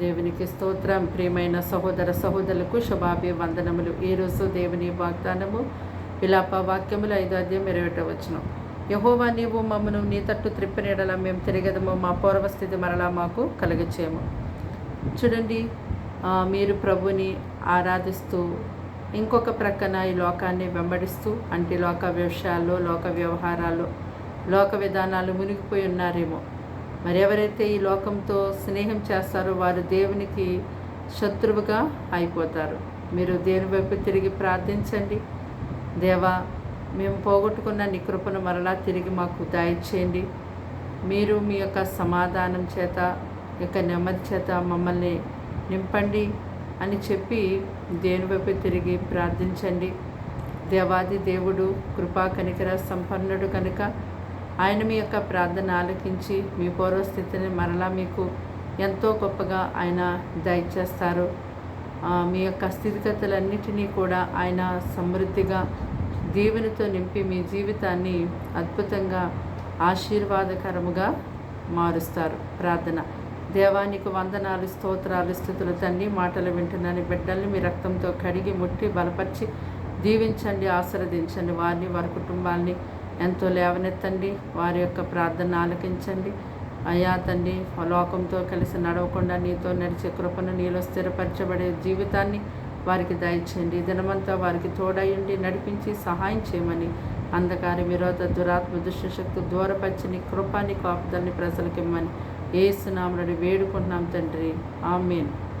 దేవునికి స్తోత్రం. ప్రియమైన సహోదర సహోదరులకు శుభాభి వందనములు. ఈరోజు దేవుని వాగ్దానము విలాప వాక్యములు ఐదు అధ్యాయం ఇరవై వచ్చిన యహోవా నీవు మమ్మను నీ తట్టు త్రిప్పనీడల మేము తిరగదము మా పూర్వస్థితి మరలా మాకు కలిగచేయము. చూడండి మీరు ప్రభుని ఆరాధిస్తూ ఇంకొక ప్రక్కన ఈ లోకాన్ని వెంబడిస్తూ అంటే లోక వ్యవసాయాల్లో లోక వ్యవహారాలు లోక విధానాలు మునిగిపోయి ఉన్నారేమో. మరి ఎవరైతే ఈ లోకంతో స్నేహం చేస్తారో వారు దేవునికి శత్రువుగా అయిపోతారు. మీరు దేని వైపు తిరిగి ప్రార్థించండి. దేవా మేము పోగొట్టుకున్న నీ కృపను మరలా తిరిగి మాకు దయచేయండి. మీరు మీ యొక్క సమాధానం చేత యొక్క నెమ్మది చేత మమ్మల్ని నింపండి అని చెప్పి దేని వైపు తిరిగి ప్రార్థించండి. దేవాది దేవుడు కృపా కనికర సంపన్నుడు కనుక ఆయన మీ యొక్క ప్రార్థన ఆలకించి మీ పూర్వస్థితిని మరలా మీకు ఎంతో గొప్పగా ఆయన దయచేస్తారు. మీ యొక్క స్థితిగతులన్నిటినీ కూడా ఆయన సమృద్ధిగా దీవెనతో నింపి మీ జీవితాన్ని అద్భుతంగా ఆశీర్వాదకరముగా మారుస్తారు. ప్రార్థన. దేవానికి వందనాలు స్తోత్రాలు స్థుతులు. తండ్రి మాటలు వింటున్నాను. బిడ్డల్ని మీ రక్తంతో కడిగి ముట్టి బలపరిచి దీవించండి ఆశీర్వదించండి. వారిని వారి కుటుంబాన్ని ఎంతో లేవనెత్తండి వారి యొక్క ప్రార్థన ఆలకించండి. అయ్యా తండ్రి లోకంతో కలిసి నడవకుండా నీతో నడిచే కృపను నీలో స్థిరపరచబడే జీవితాన్ని వారికి దయచేయండి. దినమంతా వారికి తోడయుండి నడిపించి సహాయం చేయమని అంధకార విరోధ దురాత్మ దుష్టశక్తి దూరపరిచిని కృపాని కాపుదల్ని ప్రజలకిమ్మని. ఏసునామని వేడుకుంటున్నాం తండ్రి. ఆమెన్.